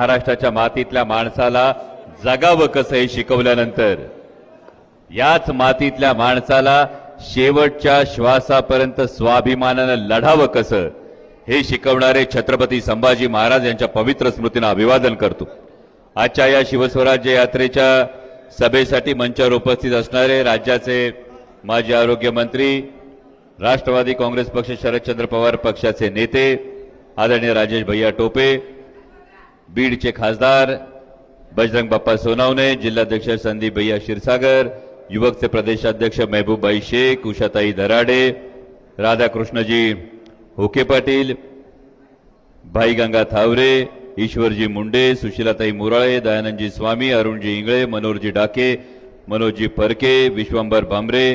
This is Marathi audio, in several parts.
महाराष्ट्राच्या मातीतल्या माणसाला जगावं कसं हे शिकवल्यानंतर याच मातीतल्या माणसाला शेवटच्या श्वासापर्यंत स्वाभिमानानं लढावं कसं हे शिकवणारे छत्रपती संभाजी महाराज यांच्या पवित्र स्मृतीनं अभिवादन करतो. आजच्या या शिवस्वराज्य यात्रेच्या सभेसाठी मंचावर उपस्थित असणारे राज्याचे माजी आरोग्यमंत्री राष्ट्रवादी काँग्रेस पक्ष शरदचंद्र पवार पक्षाचे नेते आदरणीय राजेश भैया टोपे बीडचे खासदार बजरंग बाप्पा सोनावणे जिल्हाध्यक्ष संदीप भैया क्षीरसागर युवकचे प्रदेशाध्यक्ष महबूबबाई शेख उषाताई दराडे राधाकृष्णजी होके पाटील भाई गंगा थावरे ईश्वरजी मुंडे सुशीलाताई मुराळे दयानंदजी स्वामी अरुणजी इंगळे मनोहरजी डाके मनोजजी परके विश्वंभर भांबरे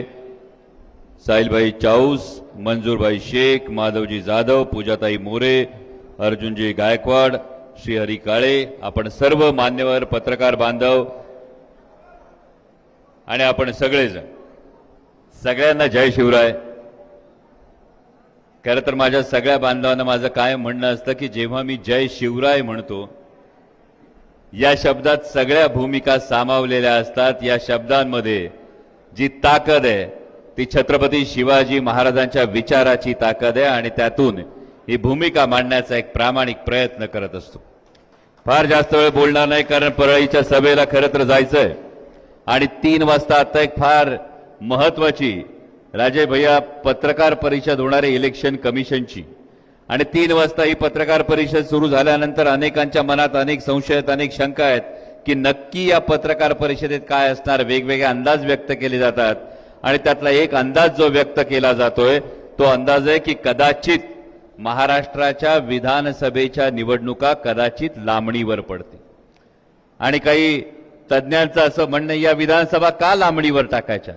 साहिलभाई चाऊस मंजूरभाई शेख माधवजी जाधव पूजाताई मोरे अर्जुनजी गायकवाड श्री हरी काळे आपण सर्व मान्यवर पत्रकार बांधव आणि आपण सगळेजण. सगळ्यांना जय शिवराय. खरं तर माझ्या सगळ्या बांधवांना माझं काय म्हणणं असतं की जेव्हा मी जय शिवराय म्हणतो या शब्दात सगळ्या भूमिका सामावलेल्या असतात. या शब्दांमध्ये जी ताकद आहे ती छत्रपती शिवाजी महाराजांच्या विचाराची ताकद आहे आणि त्यातून ही भूमिका मांडण्याचा एक प्रामाणिक प्रयत्न करत असतो. फार जास्त वेळ बोलणार नाही कारण परळीच्या सभेला खरं तर जायचंय. आणि तीन वाजता आता एक फार महत्वाची राजे भैया पत्रकार परिषद होणार आहे इलेक्शन कमिशनची. आणि तीन वाजता ही पत्रकार परिषद सुरू झाल्यानंतर अनेकांच्या मनात अनेक संशय आहेत अनेक शंका आहेत की नक्की या पत्रकार परिषदेत काय असणार वेगवेगळे अंदाज व्यक्त केले जातात. आणि त्यातला एक अंदाज जो व्यक्त केला जातोय तो अंदाज आहे की कदाचित महाराष्ट्राच्या विधानसभेच्या निवडणुका कदाचित लांबणीवर पडतील. आणि काही तज्ज्ञांचं असं म्हणणं या विधानसभा का लांबणीवर टाकायच्या?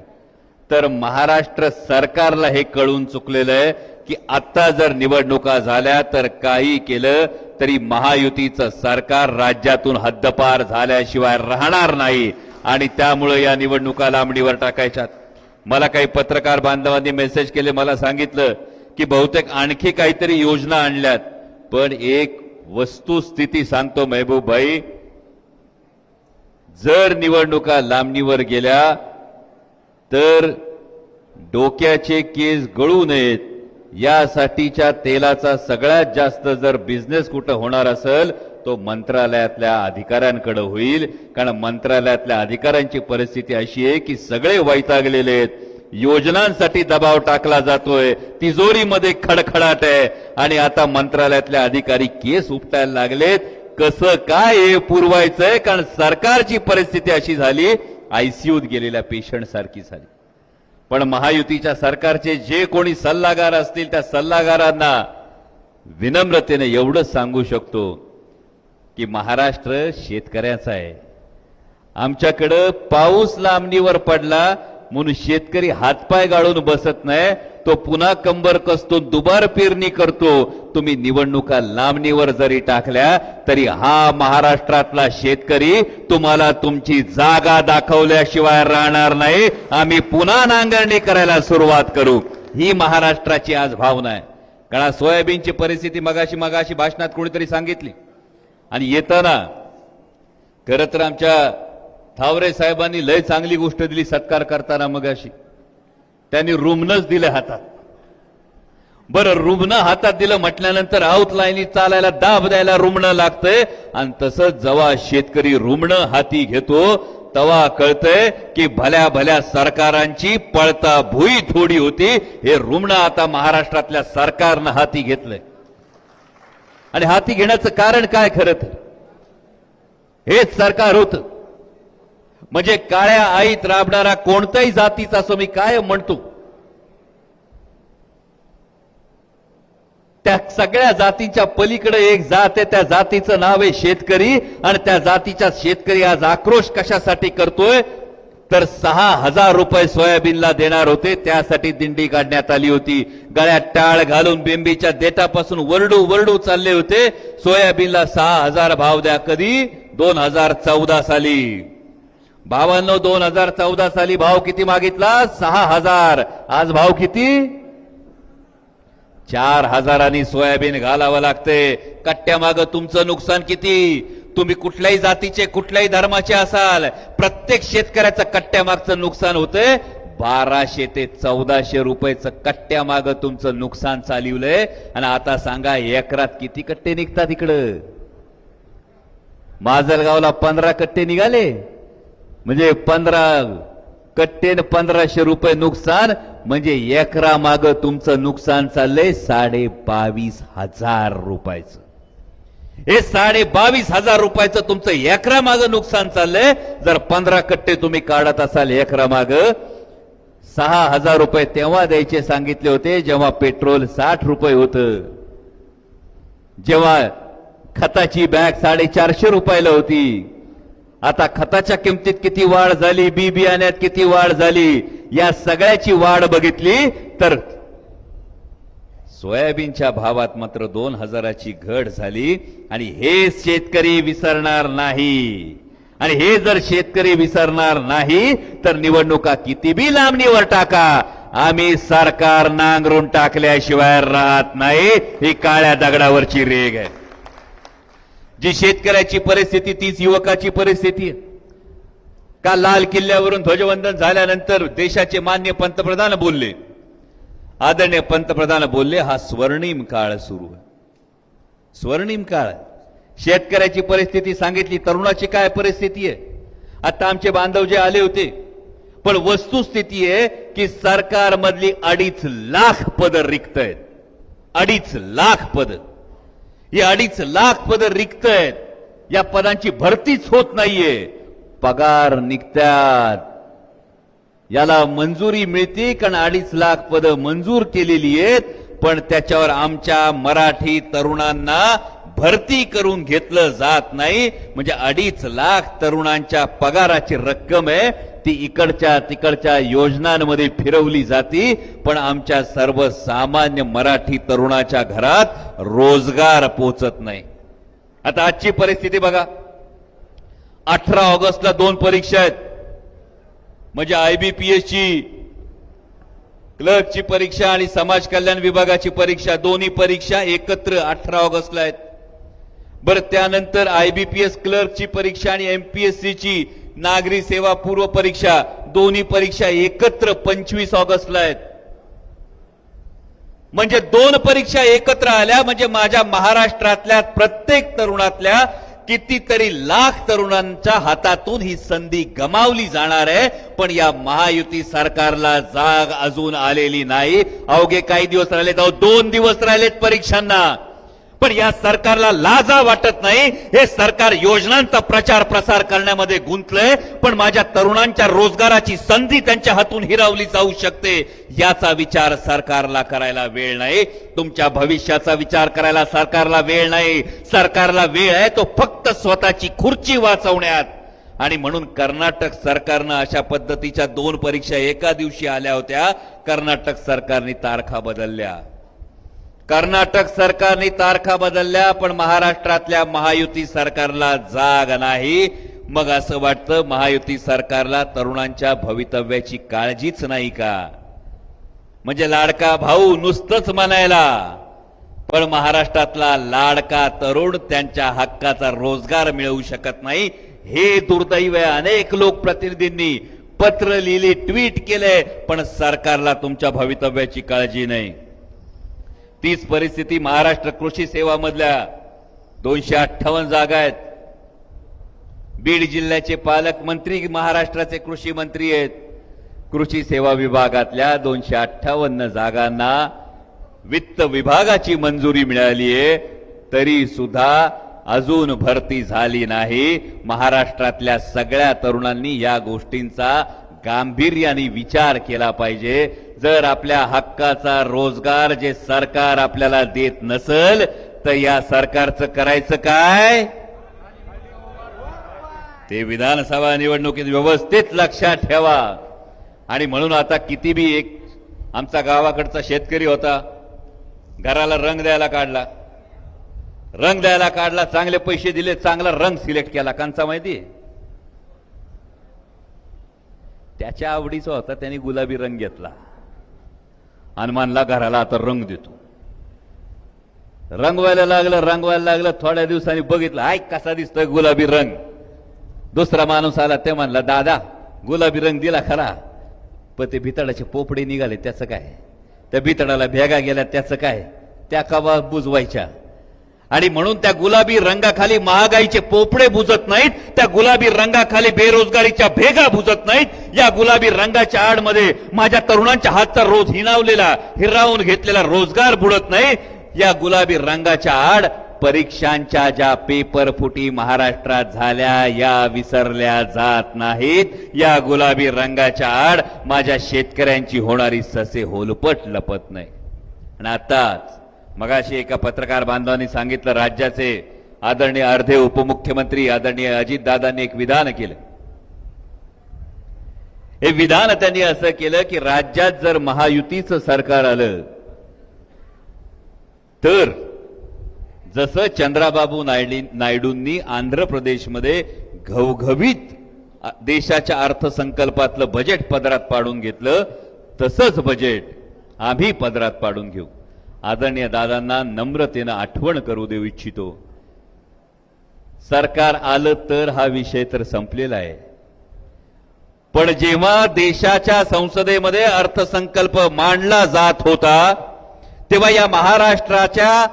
तर महाराष्ट्र सरकारला हे कळून चुकलेलं आहे की आत्ता जर निवडणुका झाल्या तर काही केलं तरी महायुतीचं सरकार राज्यातून हद्दपार झाल्याशिवाय राहणार नाही आणि त्यामुळे या निवडणुका लांबणीवर टाकायच्यात. मला काही पत्रकार बांधवांनी मेसेज केले मला सांगितलं की बहुतेक आणखी काहीतरी योजना आणल्यात. पण एक वस्तुस्थिती सांगतो महबूब भाई जर निवडणुका लांबणीवर गेल्या तर डोक्याचे केस गळू नयेत. यासाठीच्या तेलाचा सगळ्यात जास्त जर बिझनेस कुठं होणार असेल तो मंत्रालयातल्या अधिकाऱ्यांकडे होईल. कारण मंत्रालयातल्या अधिकाऱ्यांची परिस्थिती अशी आहे की सगळे वैतागलेले आहेत. योजनांसाठी दबाव टाकला जातोय. तिजोरीमध्ये खडखडाट आहे. आणि आता मंत्रालयातले अधिकारी केस उपटायला लागलेत. कसं काय हे पुरवायचंय? कारण सरकारची परिस्थिती अशी झाली आयसीयूत गेलेल्या पेशंट सारखी झाली. पण महायुतीच्या सरकारचे जे कोणी सल्लागार असतील त्या सल्लागारांना विनम्रतेने एवढंच सांगू शकतो की महाराष्ट्र शेतकऱ्याचा आहे. आमच्याकडं पाऊस लांबणीवर पडला म्हणून शेतकरी हातपाय गाळून बसत नाही. तो पुन्हा कंबर कसतो दुबार पेरणी करतो. तुम्ही निवडणुका लांबणीवर जरी टाकल्या तरी हा महाराष्ट्रातला शेतकरी तुम्हाला तुमची जागा दाखवल्याशिवाय राहणार नाही. आम्ही पुन्हा नांगरणी करायला सुरुवात करू. ही महाराष्ट्राची आज भावना आहे. कारण सोयाबीनची परिस्थिती मगाशी मगाशी भाषणात कोणीतरी सांगितली. आणि येताना खरं तर आमच्या थावरे साहेबांनी लय चांगली गोष्ट दिली सत्कार करताना मग अशी त्यांनी रुमनच दिलं हातात. बरं रुग्ण हातात दिलं म्हटल्यानंतर आऊतलाईनी लाईनी चालायला दाब द्यायला रुग्ण लागतंय. आणि तसंच जेव्हा शेतकरी रुग्ण हाती घेतो तवा कळतंय की भल्या भल्या सरकारांची पळता भुई थोडी होती. हे रुग्ण आता महाराष्ट्रातल्या सरकारनं हाती घेतलंय. आणि हाती घेण्याचं कारण काय खरं तर? हेच सरकार होतं. म्हणजे काळ्या आईत राबणारा कोणत्याही जातीचा असं मी काय म्हणतो? त्या सगळ्या जातीच्या पलीकडे एक जात आहे त्या जातीचं नाव आहे शेतकरी आणि त्या जातीचा शेतकरी आज आक्रोश कशासाठी करतोय? तर सहा हजार रुपये सोयाबीनला देणार होते त्यासाठी दिंडी काढण्यात आली होती. गळ्यात टाळ घालून बेंबीच्या देठापासून वरडू वरडू चालले होते. सोयाबीनला सहा हजार भाव द्या कधी? दोन हजार चौदा साली. बावन्न दोन हजार चौदा साली भाव किती मागितला? सहा हजार. आज भाव किती? चार हजारांनी सोयाबीन घालावं लागते. कट्ट्यामाग तुमचं नुकसान किती? तुम्ही कुठल्याही जातीचे कुठल्याही धर्माचे असाल प्रत्येक शेतकऱ्याचं कट्ट्यामागचं नुकसान होतंय. बाराशे ते चौदाशे रुपयेचं कट्ट्यामाग तुमचं नुकसान चालवलंय. आणि आता सांगा एकरात किती कट्टे निघतात इकडं? माजलगावला पंधरा कट्टे निघाले. म्हणजे पंधरा कट्टेन पंधराशे रुपये नुकसान म्हणजे एकरा माग तुमचं नुकसान चाललंय साडे बावीस हजार रुपयाचं. हे साडे बावीस हजार रुपयाचं तुमचं एकरा माग नुकसान चाललंय. जर पंधरा कट्टे तुम्ही काढत असाल एकरा माग सहा हजार रुपये तेव्हा द्यायचे सांगितले होते जेव्हा पेट्रोल साठ रुपये होतं. जेव्हा खताची बॅग साडेचारशे रुपयाला होती. आता खताच्या किमतीत किती वाढ झाली बी बियाण्यात किती वाढ झाली या सगळ्याची वाढ बघितली तर सोयाबीनच्या भावात मात्र दोन हजाराची घट झाली आणि हे शेतकरी विसरणार नाही. आणि हे जर शेतकरी विसरणार नाही तर निवडणुका किती बी लांबणीवर टाका. आम्ही सरकार नांगरून टाकल्याशिवाय राहत नाही ही काळ्या दगडावरची रेग आहे. जी शेतकऱ्याची परिस्थिती तीच युवकाची परिस्थिती आहे. का लाल किल्ल्यावरून ध्वजवंदन झाल्यानंतर देशाचे मान्य पंतप्रधान बोलले? आदरणीय पंतप्रधान बोलले हा स्वर्णिम काळ सुरू आहे. स्वर्णिम काळ शेतकऱ्याची परिस्थिती सांगितली तरुणाची काय परिस्थिती आहे? आता आमचे बांधव जे आले होते पण वस्तुस्थिती आहे की सरकारमधली अडीच लाख पद रिक्त आहेत. अडीच लाख पद. ही अडीच लाख पद रिक्त आहेत या पदांची भरतीच होत नाहीये. पगार निघतात याला मंजुरी मिळते कारण अडीच लाख पद मंजूर केलेली आहेत पण त्याच्यावर आमच्या मराठी तरुणांना भरती करून घेतलं जात नाही. म्हणजे अडीच लाख तरुणांच्या पगाराची रक्कम आहे. ती इकडच्या तिकडच्या योजनांमध्ये फिरवली जाती. पण आमच्या सर्वसामान्य मराठी तरुणाच्या घरात रोजगार पोचत नाही. आता आजची परिस्थिती बघा. अठरा ऑगस्टला दोन परीक्षा आहेत. म्हणजे आयबीपीएसची क्लर्कची परीक्षा आणि समाज कल्याण विभागाची परीक्षा दोन्ही परीक्षा एकत्र अठरा ऑगस्टला आहेत. बरं त्यानंतर आयबीपीएस क्लर्कची परीक्षा आणि एमपीएससीची नागरी सेवा पूर्व परीक्षा दोन्ही परीक्षा एकत्र पंचवीस ऑगस्टला आहेत. म्हणजे दोन परीक्षा एकत्र आल्या म्हणजे माझ्या महाराष्ट्रातल्या प्रत्येक तरुणातल्या कितीतरी लाख तरुणांच्या हातातून ही संधी गमावली जाणार आहे पण या महायुती सरकारला जाग अजून आलेली नाही. अवघे काही दिवस राहिले जाऊ दोन दिवस राहिलेत परीक्षांना. पण या सरकारला लाजा वाटत नाही. हे सरकार योजनांचा प्रचार प्रसार करण्यामध्ये गुंतलंय. पण माझ्या तरुणांच्या रोजगाराची संधी त्यांच्या हातून हिरावली जाऊ शकते. याचा विचार सरकारला करायला वेळ नाही. तुमच्या भविष्याचा विचार करायला सरकारला वेळ नाही. सरकारला वेळ आहे तो फक्त स्वतःची खुर्ची वाचवण्यात. आणि म्हणून कर्नाटक सरकारनं अशा पद्धतीच्या दोन परीक्षा एका दिवशी आल्या होत्या. कर्नाटक सरकारने तारखा बदलल्या. कर्नाटक सरकारने तारखा बदलल्या पण महाराष्ट्रातल्या महायुती सरकारला जाग नाही. मग असं वाटतं महायुती सरकारला तरुणांच्या भवितव्याची काळजीच नाही का? म्हणजे लाडका भाऊ नुसतंच म्हणायला पण महाराष्ट्रातला लाडका तरुण त्यांच्या हक्काचा रोजगार मिळवू शकत नाही. हे दुर्दैव आहे अनेक लोकप्रतिनिधींनी. पत्र लिहिली ट्विट केले पण सरकारला तुमच्या भवितव्याची काळजी नाही. तीच परिस्थिती महाराष्ट्र कृषी सेवा मधल्या दोनशे अठ्ठावन्न जागा आहेत. बीड जिल्ह्याचे पालकमंत्री महाराष्ट्राचे कृषी मंत्री आहेत. कृषी सेवा विभागातल्या दोनशे अठ्ठावन्न जागांना वित्त विभागाची मंजुरी मिळाली आहे. तरी सुद्धा अजून भरती झाली नाही. महाराष्ट्रातल्या सगळ्या तरुणांनी या गोष्टींचा गांभीर्याने विचार केला पाहिजे. जर आपल्या हक्काचा रोजगार जे सरकार आपल्याला देत नसल तर या सरकारचं करायचं काय? ते विधानसभा निवडणुकीत व्यवस्थित लक्षात ठेवा. आणि म्हणून आता किती बी एक आमचा गावाकडचा शेतकरी होता घराला रंग द्यायला काढला. रंग द्यायला काढला चांगले पैसे दिले चांगला रंग सिलेक्ट केला. कांचा माहिती त्याच्या आवडीचा होता त्याने गुलाबी रंग घेतला. हनुमानला घराला आता रंग देतो. रंगवायला लागलं रंगवायला लागलं थोड्या दिवसांनी बघितलं आय कसा दिसतोय गुलाबी रंग. दुसरा माणूस आला ते म्हणला दादा गुलाबी रंग दिला खरा पण ते भितडाचे पोपडे निघाले त्याचं काय? त्या भितडाला भेगा गेल्या त्याचं काय? त्या कवा बुजवायच्या? आणि म्हणून त्या गुलाबी रंगाखाली महागाईचे पोपडे बुजत नाहीत त्या गुलाबी रंगाखाली बेरोजगारीच्या भेगा बुजत नाहीत या गुलाबी रंगाच्या आडमध्ये माझ्या तरुणांच्या हातचा रोज हिनावलेला हिरावून घेतलेला रोजगार बुडत नाही या गुलाबी रंगाच्या आड परीक्षांच्या ज्या पेपर फुटी महाराष्ट्रात झाल्या या विसरल्या जात नाहीत. या गुलाबी रंगाच्या आड माझ्या शेतकऱ्यांची होणारी ससे होलपट लपत नाही. आणि आताच मगाशी एका पत्रकार बांधवांनी सांगितलं राज्याचे आदरणीय अर्धे उपमुख्यमंत्री आदरणीय अजितदादांनी एक विधान केलं. हे विधान त्यांनी असं केलं की राज्यात जर महायुतीचं सरकार आलं तर जसं चंद्राबाबू नायडी नायडूंनी आंध्र प्रदेशमध्ये घवघवीत देशाच्या अर्थसंकल्पातलं बजेट पदरात पाडून घेतलं तसंच बजेट आम्ही पदरात पाडून घेऊ. आदरणीय दादांना नम्रतेनं आठवण करू देऊ इच्छितो. सरकार आलं तर हा विषय तर संपलेला आहे. पण जेव्हा देशाच्या संसदेमध्ये अर्थसंकल्प मांडला जात होता तेव्हा या महाराष्ट्राच्या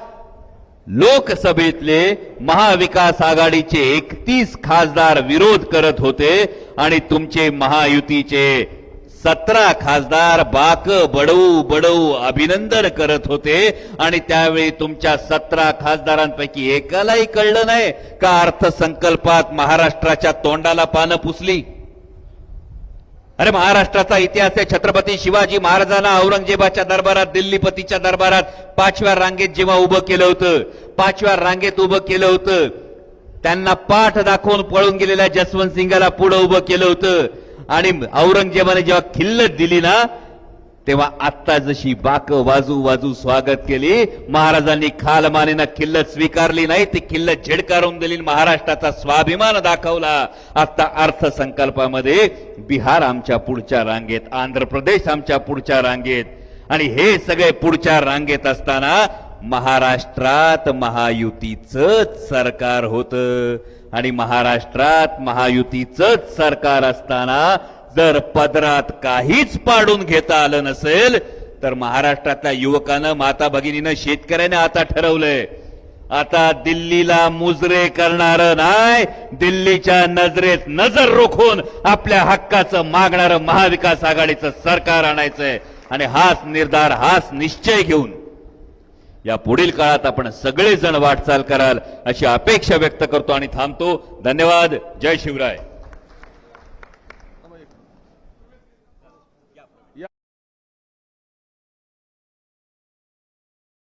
लोकसभेतले महाविकास आघाडीचे एकतीस खासदार विरोध करत होते आणि तुमचे महायुतीचे सतरा खासदार बाक बडवू बडवू अभिनंदन करत होते. आणि त्यावेळी तुमच्या सतरा खासदारांपैकी एकालाही कळलं नाही का अर्थसंकल्पात महाराष्ट्राच्या तोंडाला पानं पुसली? अरे महाराष्ट्राचा इतिहास आहे. छत्रपती शिवाजी महाराजांना औरंगजेबाच्या दरबारात दिल्लीपतीच्या दरबारात पाचव्या रांगेत जेव्हा उभं केलं होतं पाचव्या रांगेत उभं केलं होतं त्यांना पाठ दाखवून पळून गेलेल्या जसवंत सिंगाला पुढं उभं केलं होतं. आणि औरंगजेबाने जेव्हा खिल्लत दिली ना तेव्हा आत्ता जशी बाक वाजू वाजू स्वागत केली महाराजांनी खालमानेनं किल्लत स्वीकारली नाही ती किल्लत झिडकारून दिली महाराष्ट्राचा स्वाभिमान दाखवला. आता अर्थसंकल्पामध्ये बिहार आमच्या पुढच्या रांगेत आंध्र प्रदेश आमच्या पुढच्या रांगेत. आणि हे सगळे पुढच्या रांगेत असताना महाराष्ट्रात महायुतीच सरकार होतं. आणि महाराष्ट्रात महायुतीचंच सरकार असताना जर पदरात काहीच पाडून घेता आलं नसेल तर महाराष्ट्रातल्या युवकानं माता भगिनीनं शेतकऱ्याने आता ठरवलंय. आता दिल्लीला मुजरे करणार नाही दिल्लीच्या नजरेत नजर रोखून आपल्या हक्काचं मागणारं महाविकास आघाडीचं सरकार आणायचंय. आणि हाच निर्धार हाच निश्चय घेऊन या पुढील काळात आपण सगळेजण वाटचाल कराल अशी अपेक्षा व्यक्त करतो आणि थांबतो. धन्यवाद. जय शिवराय.